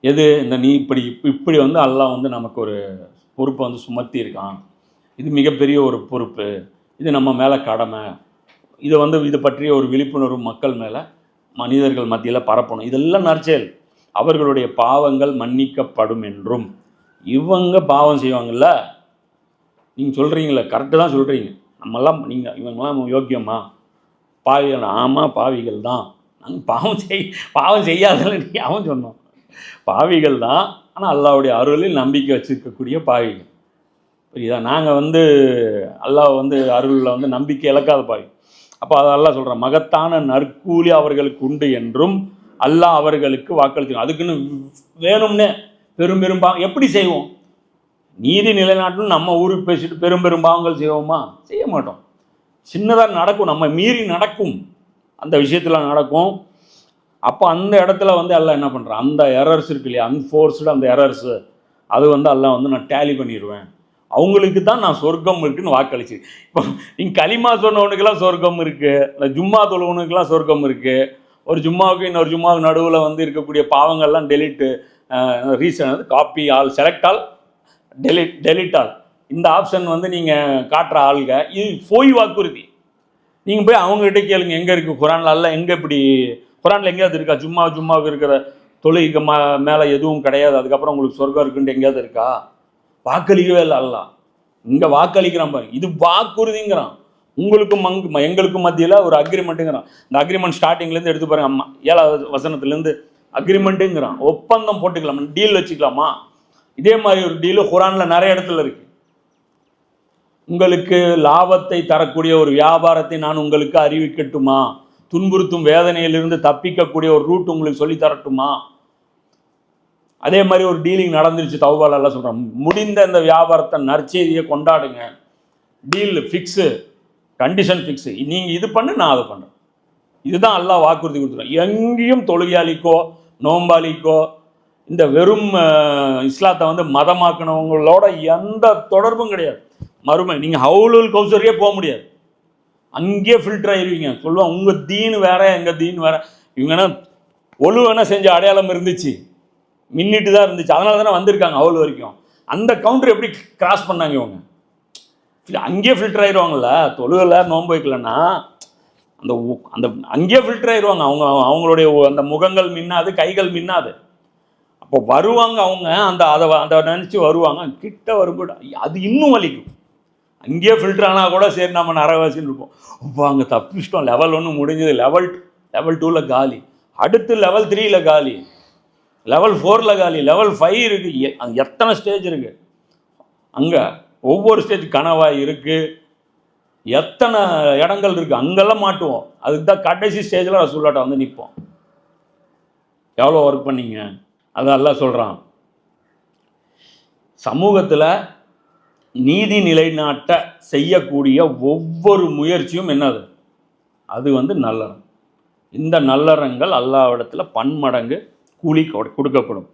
எது? இந்த நீ இப்படி இப்ப- இப்படி வந்து அல்லாஹ் வந்து நமக்கு ஒரு பொறுப்பை வந்து சுமத்தி இருக்கான் இது மிகப்பெரிய ஒரு பொறுப்பு. இது நம்ம மேலே கடமை. இதை வந்து இது பற்றிய ஒரு விழிப்புணர்வு மக்கள் மேலே மனிதர்கள் மத்தியில் பரப்பணும். இதெல்லாம் நற்செயல். அவர்களுடைய பாவங்கள் மன்னிக்கப்படும் என்றும். இவங்க பாவம் செய்வாங்கல்ல? நீங்கள் சொல்கிறீங்களே கரெக்டு தான் சொல்கிறீங்க நம்மெல்லாம் நீங்கள் இவங்கெல்லாம் யோக்கியமா? பாவிகள் ஆமாம் பாவிகள் தான். நாங்கள் பாவம் செய் பாவம் செய்யாதல்ல நீ அவன் சொன்னோம் பாவிகள் தான் ஆனால் அல்லாவுடைய அருளில் நம்பிக்கை வச்சுருக்கக்கூடிய பாவிகள். புரியுதா? நாங்கள் வந்து அல்லாஹ் வந்து அருளில் வந்து நம்பிக்கை இழக்காத பாவி அப்போ அதெல்லாம் அல்லாஹ் சொல்கிறேன் மகத்தான நற்கூலி அவர்களுக்கு உண்டு என்றும் அல்லாஹ் அவர்களுக்கு வாக்களித்தோம் அதுக்குன்னு வேணும்னே பெரும் பெரும்பா எப்படி செய்வோம்? நீதி நிலைநாட்டணும் நம்ம ஊருக்கு பேசிட்டு பெரும் பெரும்பாவங்கள் செய்வோமா? செய்ய மாட்டோம். சின்னதாக நடக்கும் நம்ம மீறி நடக்கும். அந்த விஷயத்தில் நடக்கும். அப்போ அந்த இடத்துல வந்து எல்லாம் என்ன பண்ணுறான் அந்த எரர்ஸ் இருக்கு இல்லையா? அன்ஃபோர்ஸ்டு அந்த எரர்ஸு அது வந்து எல்லாம் வந்து நான் டேலி பண்ணிடுவேன் அவங்களுக்கு தான் நான் சொர்க்கம் இருக்குன்னு வாக்களிச்சு. இப்போ நீங்கள் களிமா சொன்னவனுக்கெல்லாம் சொர்க்கம் இருக்குது இந்த ஜும்மா தொழுவனுக்கெல்லாம் சொர்க்கம் இருக்குது ஒரு ஜும்மாவுக்கு இன்னொரு ஜும்மாவுக்கு நடுவில் வந்து இருக்கக்கூடிய பாவங்கள்லாம் டெலிட்டு ரீசன் வந்து copy all select all delete delete all. இந்த ஆப்ஷன் வந்து நீங்கள் காட்டுற ஆளுங்க இது போய் வாக்குறுதி. நீங்கள் போய் அவங்ககிட்ட கேளுங்க எங்கே இருக்குது குரான் அல்ல எங்கே இப்படி குரானில் எங்கேயாவது இருக்கா? சும்மா சும்மாவுக்கு இருக்கிற தொழுகைக்கு மா மேலே எதுவும் கிடையாது. அதுக்கப்புறம் உங்களுக்கு சொர்க்கம் இருக்குன்ட்டு எங்கேயாவது இருக்கா? வாக்களிக்கவே இல்லை அல்ல இங்கே வாக்களிக்கிறான் பாருங்க. இது வாக்குறுதிங்கிறான். உங்களுக்கும் மங்கு எங்களுக்கும் மத்தியில் ஒரு அக்ரிமெண்ட்டுங்கிறான் இந்த அக்ரிமெண்ட் ஸ்டார்டிங்லேருந்து எடுத்து பாருங்க. அம்மா ஏழாவது வசனத்துலேருந்து அக்ரிமெண்ட்டுங்கிறான் ஒப்பந்தம் போட்டுக்கலாமா? டீல் வச்சுக்கலாமா? இதே மாதிரி ஒரு டீலு குரானில் நிறைய இடத்துல இருக்கு. உங்களுக்கு லாபத்தை தரக்கூடிய ஒரு வியாபாரத்தை நான் உங்களுக்கு அறிவிக்கட்டுமா? துன்புறுத்தும் வேதனையிலிருந்து தப்பிக்கக்கூடிய ஒரு ரூட் உங்களுக்கு சொல்லி தரட்டுமா? அதே மாதிரி ஒரு டீலிங் நடந்துருச்சு தௌபால சொல்கிறேன் முடிந்த இந்த வியாபாரத்தை நற்செய்தியை கொண்டாடுங்க. டீல் ஃபிக்ஸு கண்டிஷன் ஃபிக்ஸு நீங்கள் இது பண்ணு நான் அதை பண்ணுறேன் இதுதான் எல்லாம் வாக்குறுதி கொடுத்துருவேன் எங்கேயும் தொழுகையாளிக்கோ நோம்பாளிக்கோ இந்த வெறும் இஸ்லாத்தை வந்து மதமாக்கினவங்களோட எந்த தொடர்பும் கிடையாது. மறுமை நீங்கள் ஹவுலுல் கௌசரியே போக முடியாது. அங்கேயே ஃபில்டர் ஆயிடுவீங்க சொல்லுவாங்க உங்கள் தீன் வேற எங்கள் தீன் வேற. இவங்கன்னா ஒழுவனா செஞ்ச அடையாளம் இருந்துச்சு? மின்னிட்டு தான் இருந்துச்சு. அதனால தானே வந்திருக்காங்க அவ்வளோ வரைக்கும். அந்த கவுண்டர் எப்படி கிராஸ் பண்ணாங்க இவங்க? அங்கேயே ஃபில்டர் ஆயிடுவாங்கல்ல தொழுகல நோன்பு வைக்கலன்னா அந்த உ- அந்த அங்கேயே ஃபில்டர் ஆயிடுவாங்க அவங்க அவங்களுடைய அந்த முகங்கள் மின்னாது கைகள் மின்னாது. அப்போ வருவாங்க அவங்க அந்த அதை அதை நினச்சி வருவாங்க. கிட்ட வரும்போது அது இன்னும் வலிக்கும். அங்கேயே ஃபில்டர் ஆனால் கூட சரி நம்ம நரவாசின்னு இருப்போம். அப்போ அங்கே தப்பிச்சிட்டோம். லெவல் ஒன்று முடிஞ்சது. லெவல் லெவல் டூவில் காலி. அடுத்து லெவல் த்ரீயில் காலி. லெவல் ஃபோரில் காலி. லெவல் ஃபைவ் இருக்குது அங்கே எத்தனை ஸ்டேஜ் இருக்குது அங்கே ஒவ்வொரு ஸ்டேஜ் கனவாக இருக்குது எத்தனை இடங்கள் இருக்குது அங்கெல்லாம் மாட்டுவோம். அதுக்கு தான் கடைசி ஸ்டேஜில் ரசூல்லாட்ட வந்து நிற்போம் எவ்வளோ ஒர்க் பண்ணீங்க? அதெல்லாம் சொல்கிறான் சமூகத்தில் நீதி நிலைநாட்ட செய்யக்கூடிய ஒவ்வொரு முயற்சியும் என்னது? அது வந்து நல்லறம். இந்த நல்லறங்கள் அல்லாவிடத்தில் பன்மடங்கு கூலி கொடு- கொடுக்கப்படும்.